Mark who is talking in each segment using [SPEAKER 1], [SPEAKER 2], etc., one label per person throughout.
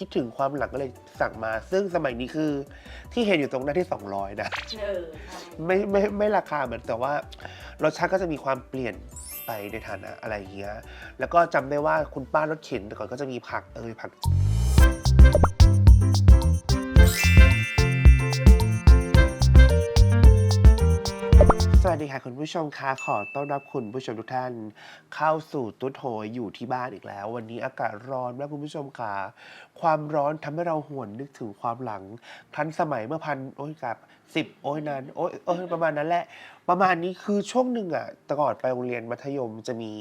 [SPEAKER 1] คิดถึงความหลังก็เลยสั่งมา ซึ่งสมัยนี้คือที่เห็นอยู่ตรงหน้าที่ 200 นะ
[SPEAKER 2] เออใช่
[SPEAKER 1] ไม่ไม่ไม่ราคาเหมือนแต่ว่ารสชาติก็จะมีความเปลี่ยนไปในฐานะอะไรอย่างเงี้ย แล้วก็จำได้ว่าคุณป้ารถเข็นแต่ก่อนก็จะมีผักเอยผัก วัสดีค่ะคุณผู้ชมคะขอต้อนรับคุณผู้ชมทุกท่าน เข้าสู่ตุ๊ดโหยอยู่ที่บ้านอีกแล้ว วันนี้อากาศร้อนมากคุณผู้ชมค่ะความร้อนทำให้เราหวนนึกถึงความหลังทันสมัยเมื่อพันโอ้ยกับสิบโอ้ยนานโอ้ยโอ้ยประมาณนั้นแหละ ประมาณนี้คือช่วงหนึ่งอะแต่ก่อนไปโรงเรียนมัธยมจะมี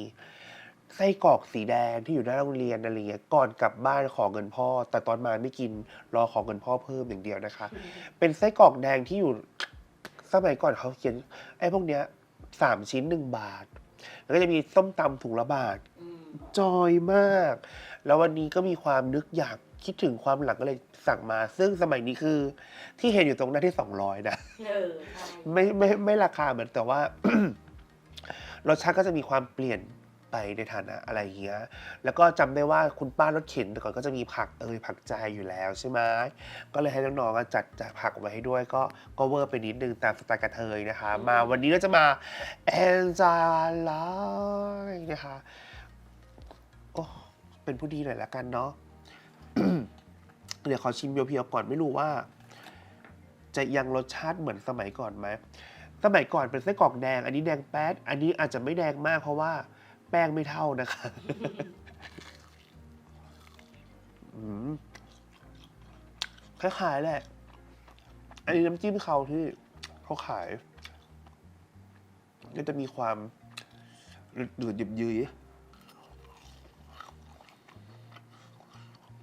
[SPEAKER 1] ไส้กรอกสีแดงที่อยู่หน้าโรงเรียนอะไรเงี้ยก่อนกลับบ้านขอเงินพ่อ แต่ตอนมาไม่กินรอขอเงินพ่อเพิ่มอย่างเดียวนะคะ เป็นไส้กรอกแดงที่อยู่ สมัยก่อนเขาเขียนไอ้พวกเนี้ยสามชิ้นหนึ่งบาท แล้วก็จะมีส้มตำถุงละบาท
[SPEAKER 2] อืม
[SPEAKER 1] จอยมาก แล้ววันนี้ก็มีความนึกอยากคิดถึงความหลังก็เลยสั่งมา ซึ่งสมัยนี้คือ ที่เห็นอยู่ตรงหน้าที่200นะ
[SPEAKER 2] เออใช่
[SPEAKER 1] ไม่ไม่ไม่ราคาเหมือนแต่ว่า รสชาติก็จะมีความเปลี่ยน ไปในฐานะอะไรอย่างเงี้ย แล้วก็จำได้ว่าคุณป้ารถเข็นแต่ก่อนก็จะมีผักเอยผักใจอยู่แล้วใช่ไหมก็เลยให้น้องๆอะจัดจัดผักออกมาให้ด้วยก็ก็เวอร์ไปนิดนึงตามสไตล์กระเทยนะคะ มาวันนี้ก็จะมาแอนจาลายนะคะโอ้เป็นผู้ดีหน่อยละกันเนาะเดี๋ยวขอชิมเพียวๆก่อนไม่รู้ว่า จะยังรสชาติเหมือนสมัยก่อนไหมสมัยก่อนเป็นไส้กรอกแดง อันนี้แดงแป๊ด อันนี้อาจจะไม่แดงมากเพราะว่า แป้งไม่เท่านะคะอืมคล้ายๆแหละ อันนี้น้ำจิ้มเขาที่เขาขาย ก็จะมีความหนืดๆหยิบยืย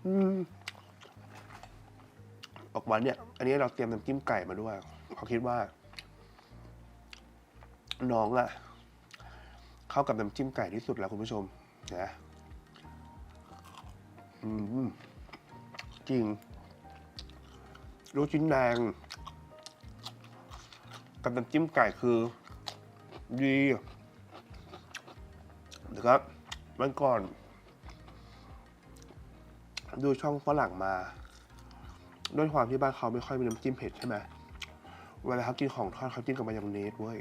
[SPEAKER 1] อืมออกมาเนี่ย อันนี้เราเตรียมน้ำจิ้มไก่มาด้วยเพราะคิดว่า น้องอะ เข้ากับน้ำจิ้มไก่ที่สุดแล้วคุณผู้ชมนะอืมจริง ลูกชิ้นแดงกับน้ำจิ้มไก่คือดีนะครับมันก่อน ดูช่องฝรั่งมา ด้วยความที่บ้านเขาไม่ค่อยมีน้ำจิ้มเผ็ดใช่ไหมเวลาเขากินของทอดเขาจิ้มกับมายองเนสเว้ย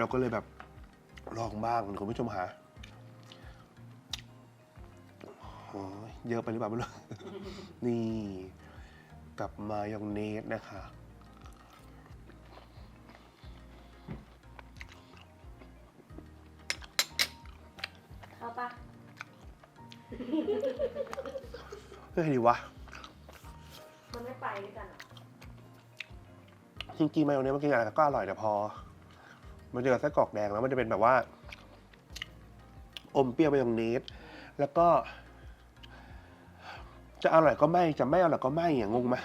[SPEAKER 1] เราก็เลยแบบ ลองบ้างคุณผู้ชมหาโอ้ยเยอะไปหรือเปล่าไม่รู้ นี่ กับมายองเนสนะคะ
[SPEAKER 2] เข้าปะ
[SPEAKER 1] เฮ้ยดีวะ
[SPEAKER 2] มันไม่ไปด้วยกันเหรอ
[SPEAKER 1] จริงๆมายองเนสมันกินอะไรก็อร่อยแต่พอ มันจอกับไส้กรอกแดงแล้วมันจะเป็นแบบว่า อมเปรี้ยวมายองเนสแล้วก็ จะอร่อยก็ไม่จะไม่อร่อยก็ไม่อย่างงงไหม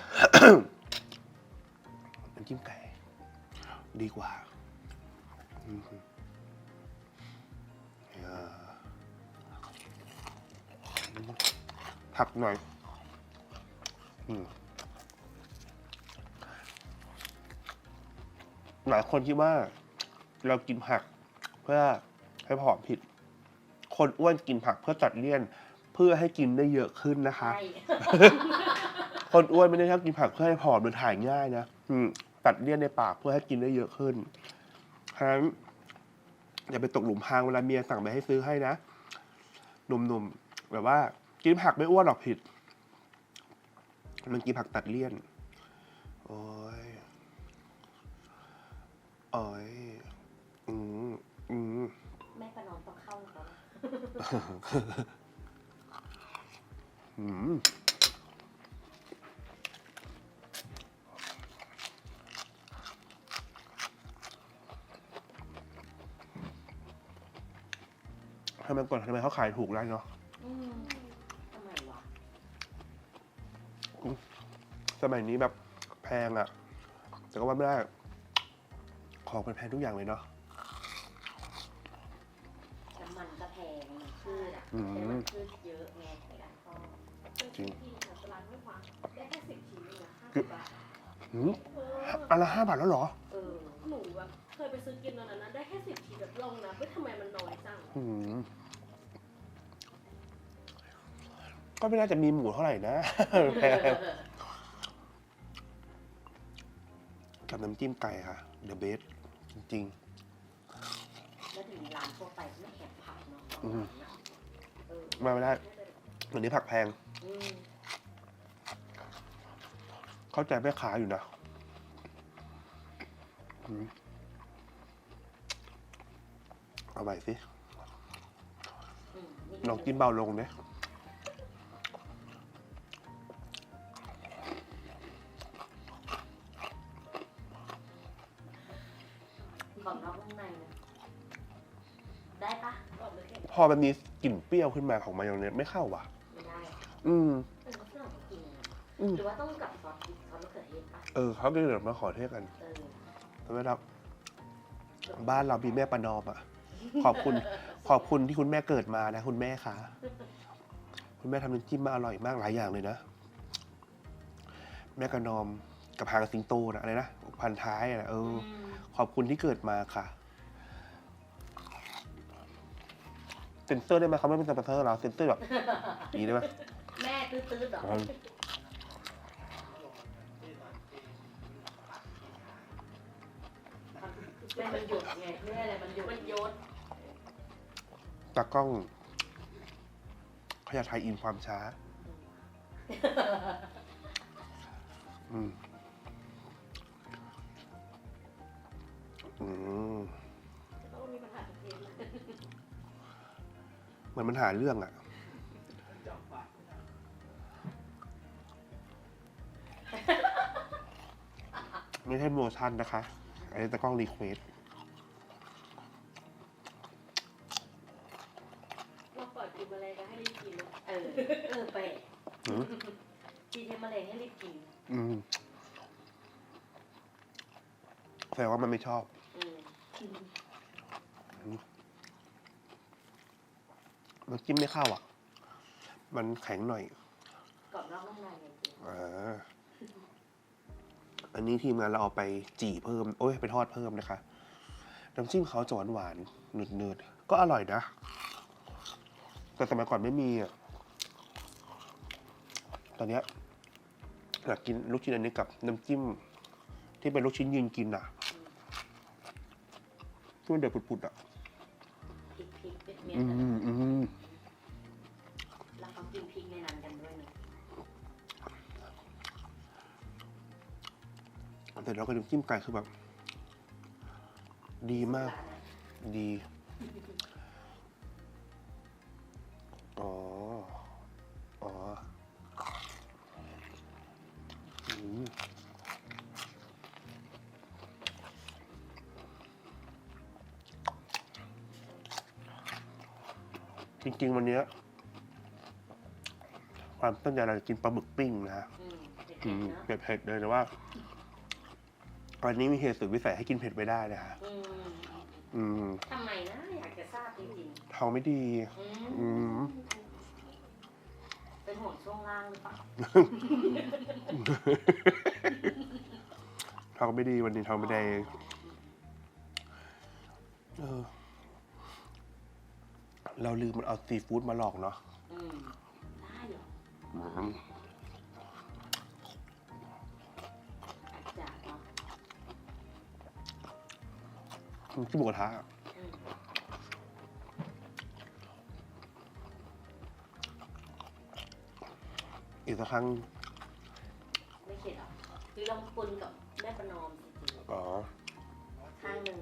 [SPEAKER 1] น้ำจิ้มไก่ ดีกว่าผักหน่อยหลายคนคิดว่า เรากินผักเพื่อให้ผอมผิด คนอ้วนกินผักเพื่อตัดเลี่ยน เพื่อให้กินได้เยอะขึ้นนะคะ
[SPEAKER 2] ใช่
[SPEAKER 1] คนอ้วนไม่ได้ชอบกินผักเพื่อให้ผอมหรือถ่ายง่ายนะอืมตัดเลี่ยนในปากเพื่อให้กินได้เยอะขึ้นฉะนั้นอย่าไปตกหลุมพรางเวลาเมียสั่งไปให้ซื้อให้นะ หนุ่มๆแบบว่า กินผักไม่อ้วนหรอกผิด มันกินผักตัดเลี่ยน โอ้ยโอ้ย อืมอืม
[SPEAKER 2] แม่ประนอมต้องเข้าแล้วนะ
[SPEAKER 1] อืมทำไมก่อนทำไมเขาขายถูกได้เนาะ
[SPEAKER 2] อืมทำไมวะ
[SPEAKER 1] สมัยนี้แบบแพงอะแต่ก็ว่าไม่ได้ ของเป็นแพงทุกอย่างเลยเนาะ
[SPEAKER 2] อะ
[SPEAKER 1] อืม
[SPEAKER 2] แต่มันพืชเยอะไงในการทอด
[SPEAKER 1] จริง
[SPEAKER 3] ที่แถวตลาดห้วยขวางได้แค่สิบชิ้นเองนะห้าสิบบาท
[SPEAKER 1] หืม
[SPEAKER 3] เออ
[SPEAKER 1] อันละห้าบาทแล้วเหรอ
[SPEAKER 2] เออ
[SPEAKER 3] หนูแบบเคยไปซื้อกินตอนนั้นนะได้แค่สิบชิ้นแบบลองนะเฮ้ยทำไมมันน้อยจัง
[SPEAKER 1] อืมก็ไม่น่าจะมีหมูเท่าไหร่นะแพงกับน้ำจิ้มไก่ค่ะ The best จริง
[SPEAKER 2] แล้วถึงร้านทั่วไปไม่แอบผักเนาะ
[SPEAKER 1] อื ม
[SPEAKER 2] เออ
[SPEAKER 1] ๆมาไม่ได้วันนี้ผักแพง
[SPEAKER 2] อืม
[SPEAKER 1] เข้าใจแม่ค้าอยู่นะอืมเอาใหม่สิ
[SPEAKER 2] อืม
[SPEAKER 1] ลองกินเบาลงเนี่ย
[SPEAKER 2] ของนอกข้างในนะได้ปะ
[SPEAKER 3] บอกเลยแค่
[SPEAKER 1] พอมันมี กลิ่นเปรี้ยวขึ้นมาของมายองเนสไม่เข้าว่ะ
[SPEAKER 2] ไม่ได้
[SPEAKER 1] อืม
[SPEAKER 2] เป็นฝรั่งเขากินนะ
[SPEAKER 1] อืม
[SPEAKER 2] หรือว่าต้องกับซอสพริกซอสมะเขือเทศปะ
[SPEAKER 1] เออเขาก็เลยมาขอเทศกัน
[SPEAKER 2] เออ
[SPEAKER 1] ทำไมครับ บ้านเรามีแม่ประนอมอะ ขอบคุณ ขอบคุณที่คุณแม่เกิดมานะ คุณแม่คะคุณแม่ทำน้ำจิ้มมาอร่อยมากหลายอย่างเลยนะ แม่ประนอมกับหางสิงโตนะอะไรนะพันท้ายอะเออ
[SPEAKER 2] ม
[SPEAKER 1] ขอบคุณที่เกิดมาค่ะ ซ็นเซอร์ได้ไหมเขาไม่เป็นสปอนเซอร์เราเซ็นเซอร์แบบนี้ได้ไหม
[SPEAKER 2] แม่ตื้อๆเหรอ
[SPEAKER 1] อืม
[SPEAKER 2] แม่มันหยุดไงแม่อะไรมันหยุด
[SPEAKER 3] มันโยน
[SPEAKER 1] ตากล้องเขาอยากถ่ายอินความช้า อืมอืม
[SPEAKER 3] เห
[SPEAKER 1] มือนมันหาเรื่องอะไม่ใช่โมชั่นนะคะ อันนี้ตะกล้องรีเควส
[SPEAKER 3] เราปล่อยกินแมลงกันให้รีบกินนะ
[SPEAKER 2] เออ เออไปะ
[SPEAKER 1] อืม
[SPEAKER 2] กินแมลงให้รีบกิน
[SPEAKER 1] อืมแสดงว่ามันไม่ชอบ
[SPEAKER 2] อืม
[SPEAKER 1] มันจิ้มไม่ เข้าอะ มันแข็งหน่อย
[SPEAKER 2] กรอบนอกนุ่มในไงจริง
[SPEAKER 1] อ่าอันนี้ทีมงานเราเอาไปจี่เพิ่ม โอ้ยไปทอดเพิ่มนะคะ น้ำจิ้มเขาจะหวานหวานๆหนืดหนืดๆ ก็อร่อยนะ แต่สมัยก่อนไม่มีอะ ตอนเนี้ยอยากกินลูกชิ้นอันนี้กับน้ำจิ้ม ที่เป็นลูกชิ้นยืนกินอะที่มันเดือดปุดๆอะ
[SPEAKER 2] พริกพริกเป็นเม็ด
[SPEAKER 1] อื
[SPEAKER 2] อะ
[SPEAKER 1] มอืม
[SPEAKER 2] แต่
[SPEAKER 1] เราก็น้ำจิ้มไก่คือแบบ ดีมาก
[SPEAKER 2] ร้านอะ
[SPEAKER 1] ดีอ๋ออ๋ออืมจริง ๆ วันเนี้ยความตั้งใจเราจะกินปลาหมึกปิ้งนะฮะ
[SPEAKER 2] อืมเผ็ด
[SPEAKER 1] อืม
[SPEAKER 2] ๆเนอะ
[SPEAKER 1] เผ็ดๆเลยแต่ว่า วันนี้มีเหตุสุดวิสัยให้กินเผ็ดไม่ได้นะฮะ
[SPEAKER 2] อืม
[SPEAKER 1] อืม
[SPEAKER 2] ทำไมนะอยากจะทราบจริง
[SPEAKER 1] ท้องไม่ดี
[SPEAKER 2] ๆอื
[SPEAKER 1] อื
[SPEAKER 2] ม
[SPEAKER 1] ม
[SPEAKER 2] เป็นห่วงช่วงล่างหรือเปล่า
[SPEAKER 1] ท้องไม่ดีวันนี้ท้องไม่ได้เออ เราลืมมันเอาซีฟู้ดมาหลอกเนาะ
[SPEAKER 2] อืมได้เหรอ
[SPEAKER 1] อืม ที่หมูกระทะอะ
[SPEAKER 2] อืม
[SPEAKER 1] อีกสักครั้ง
[SPEAKER 2] ไม่เข็ดหรอหรือลองปนกับแม่ประนอมจริง
[SPEAKER 1] อ๋อ
[SPEAKER 2] ๆข้างหนึ่ง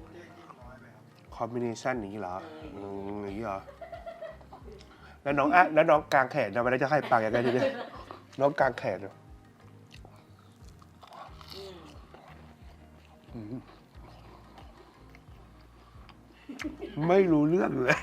[SPEAKER 1] คอมบิเนชันอย่างนี้เหรอ
[SPEAKER 2] เอออื
[SPEAKER 1] อืมอย่างนี้เหรอ แล้วน้องอะแล้วน้องกลางแขนจะมาได้จะให้ปากยังไงดีเนี่ยน้องกลางแขนเนี่ย ไม่รู้เรื่องเลย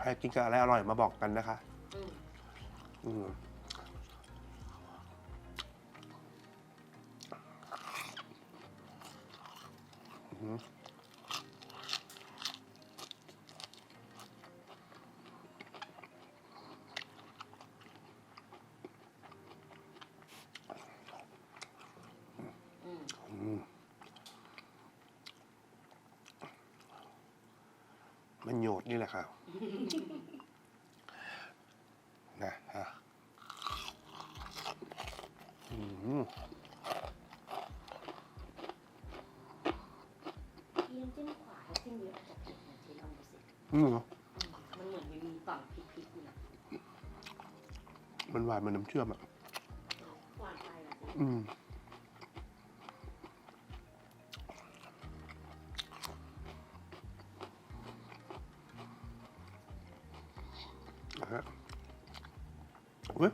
[SPEAKER 1] ใครกินกับอะไรอร่อยมาบอกกันนะคะ
[SPEAKER 2] อืม
[SPEAKER 1] มันโยดนี่แหละค่ะนะฮะอืม
[SPEAKER 2] พี่น้ำจิ้มขวาให้จิ้มเยอะจากเผ็ดนะเจ๊ลองดูสิ
[SPEAKER 1] อืม
[SPEAKER 2] อืมมันเหมือนมีมีฝั่งพริกๆอยู่นะ
[SPEAKER 1] มันหวานเหมันน้ำเชื่อมอะ
[SPEAKER 3] หวานไปละเจ๊
[SPEAKER 1] อืม ฮะเว้ย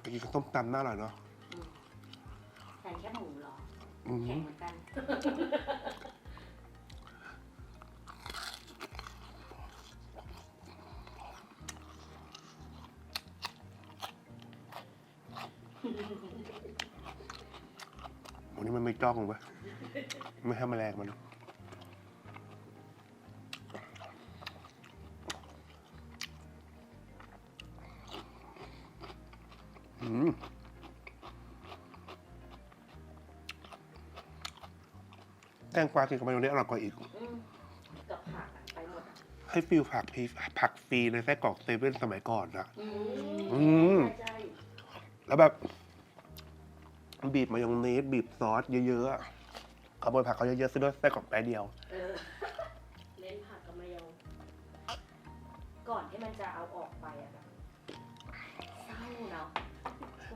[SPEAKER 1] ไปกินกับต้มตำน่าอร่อยเนาะ
[SPEAKER 2] อืมแทนแค่หมูเหรอ
[SPEAKER 1] อื
[SPEAKER 2] แข็ง
[SPEAKER 1] ม
[SPEAKER 2] เหมือนกัน
[SPEAKER 1] วันนี้มันไม่จ้องเว้ยไม่ให้แมลงมัน แตงกวากินกับมายองเนสอร่อยกว่าอีก
[SPEAKER 2] อืมกับผักอะไปหมดอะ
[SPEAKER 1] ให้ฟิลผักพีผักฟรีในไส้กรอกเซเว่นสมัยก่อนนะ
[SPEAKER 2] อื
[SPEAKER 1] อืม
[SPEAKER 2] ใช่
[SPEAKER 1] แล้วแบบ บีบมายองเนสบีบซอสเยอะๆอะขโมยผักเขาเยอะๆซื้อด้วยไส้กรอกแป๊บเดียว
[SPEAKER 2] ๆเออ
[SPEAKER 3] เล่นผักกับมายอง
[SPEAKER 2] ก่อนที่มันจะเอาออกไปอะแบบเศร้าเนาะ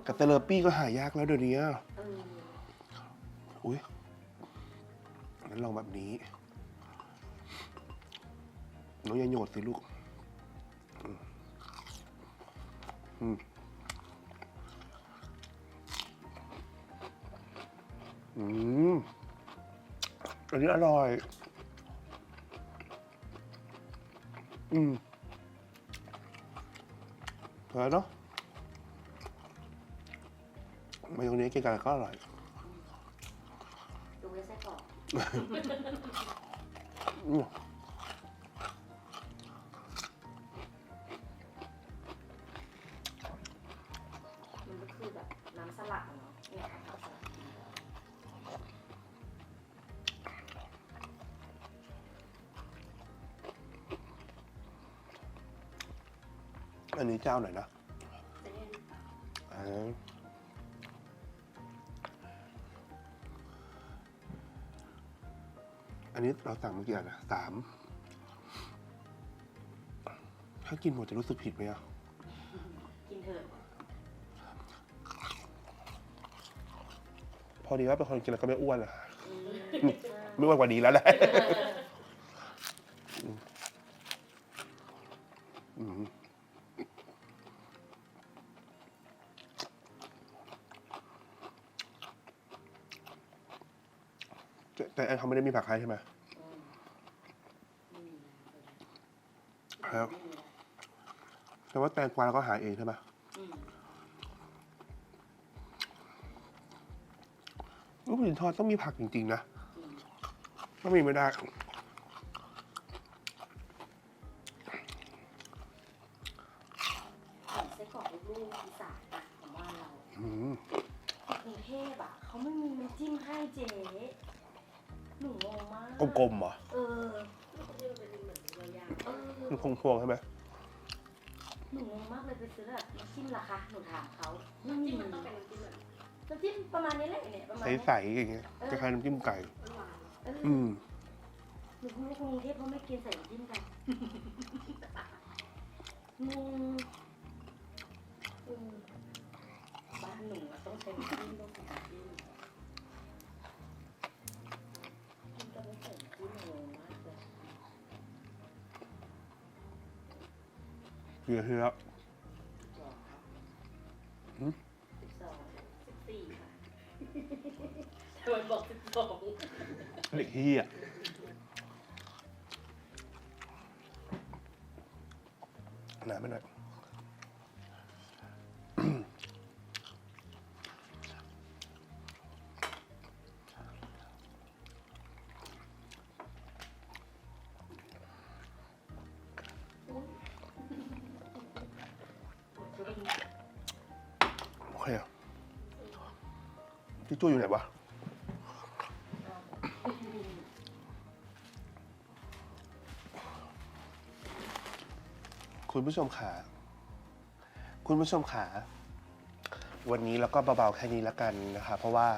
[SPEAKER 1] กับเซเลอปี้ก็หายากแล้วเดี๋ยวนี้
[SPEAKER 2] เออ
[SPEAKER 1] อุ้ยงั้นลองแบบนี้น้องอย่าโยดสิลูกอืมอืมอืมอันนี้อร่อย อืมอร่อยเนาะ มายองเนสกินกันก็อร่อย
[SPEAKER 2] ดูไว้ไส้กรอก
[SPEAKER 1] อืม
[SPEAKER 2] มันก็คือแบบน้ำสลัดอะเนาะเนี่ยน้ำสลัด
[SPEAKER 1] อันนี้เจ้าไหนนะ
[SPEAKER 3] เจ๊
[SPEAKER 1] อ่า อันนี้เราสั่งเมื่อกี้นะสามถ้ากินหมดจะรู้สึกผิดไหมอะ
[SPEAKER 2] กินเถอะ
[SPEAKER 1] พอดีว่าเป็นคนกินแล้วก็ไม่อ้วนอะ
[SPEAKER 2] อืม
[SPEAKER 1] ไม่อ้วนกว่านี้แล้วแหละ อืม แต่แต่แอนเขาไม่ได้มีผักไทยใช่ไหม
[SPEAKER 2] อืม
[SPEAKER 1] ครับ
[SPEAKER 2] ไม่มีนะ
[SPEAKER 1] แต่ว่าแตงกวาเราก็หาเองใช่ไหม
[SPEAKER 2] อืม
[SPEAKER 1] ลูกชิ้นทอดต้องมีผักจริง ๆ นะ
[SPEAKER 2] จริง
[SPEAKER 1] ไม่มีไม่ได้
[SPEAKER 2] เหมือนไส้กรอกลูกๆอีสานอะของบ้านเรา
[SPEAKER 1] อืม
[SPEAKER 2] กรุงเทพอะเขาไม่มีน้ำจิ้มให้เจ๊ หนูงงมาก
[SPEAKER 1] กลมๆเหรอ
[SPEAKER 2] เออ
[SPEAKER 3] ลูกที่มันเป็นเหมือนยาว
[SPEAKER 2] เออ
[SPEAKER 1] มันพวงๆใช่ไหม
[SPEAKER 2] หนูงงมากเลยไปซื้อแบบน้ำจิ้มราคาหนูถามเขาไม่
[SPEAKER 3] ๆ
[SPEAKER 2] มี
[SPEAKER 3] จิ้มมันต้องเป็นน้ำจิ้มแบบ
[SPEAKER 2] น้ำจิ้มประมาณนี้แหละเนี่ยประมาณเนี้ย
[SPEAKER 1] ใสๆอย่างเงี้ยคล้ายๆน้ำจิ้มไก่
[SPEAKER 3] หวาน
[SPEAKER 2] เออ
[SPEAKER 1] อืม
[SPEAKER 2] หนูคนกรุงเทพเขาไม่กินใส่น้ำจิ้มกันงงเออบ้านหนูอะต้องใช้น้ำจิ้มต้องใส่น้ำจิ้ม เกลือ
[SPEAKER 1] เชื่
[SPEAKER 2] อสิบสอง
[SPEAKER 3] สิบสี่ค่ะทำไมบอกสิบสอง
[SPEAKER 1] เล็กเฮีย
[SPEAKER 2] ห
[SPEAKER 1] นาไปหน่อย พี่จู้อยู่ไหนวะ คุณผู้ชมขา คุณผู้ชมขา วันนี้เราก็เบาๆแค่นี้แล้วกันนะคะ เพราะว่า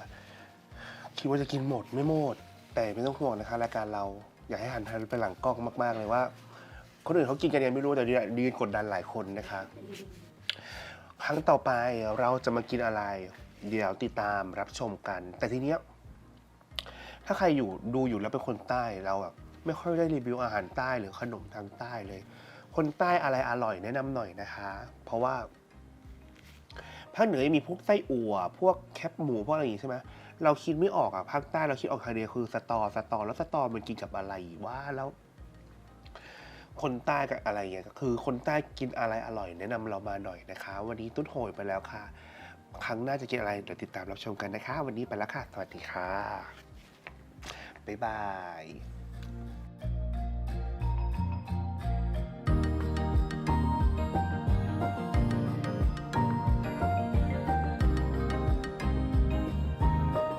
[SPEAKER 1] คิดว่าจะกินหมดไม่หมด แต่ไม่ต้องห่วงนะคะรายการเราอยากให้หันทันไปหลังกล้องมาก ๆ เลยว่า คนอื่นเขากินกันยังไม่รู้แต่ดีนกดดันหลายคนนะคะ ครั้งต่อไปเราจะมากินอะไร เดี๋ยวติดตามรับชมกัน แต่ทีเนี้ยถ้าใครอยู่ดูอยู่แล้วเป็นคนใต้เราแบบไม่ค่อยได้รีวิวอาหารใต้หรือขนมทางใต้เลย คนใต้อะไรอร่อยแนะนำหน่อยนะคะ เพราะว่าภาคเหนือมีพวกไส้อั่วพวกแคบหมูพวกอะไรอย่างงี้ใช่ไหมเราคิดไม่ออกอะภาคใต้เราคิดออกทางเดียวคือสตอสตอแล้วสตอมันกินกับอะไรว่าแล้วคนใต้กับอะไรเงี้ยก็คือคนใต้กินอะไรอร่อย แนะนำเรามาหน่อยนะคะ วันนี้ตุ้นโหยไปแล้วค่ะ ครั้งหน้าจะกินอะไรเดี๋ยวติดตามรับชมกันนะคะ วันนี้ไปแล้วค่ะ สวัสดีค่ะ บ๊ายบาย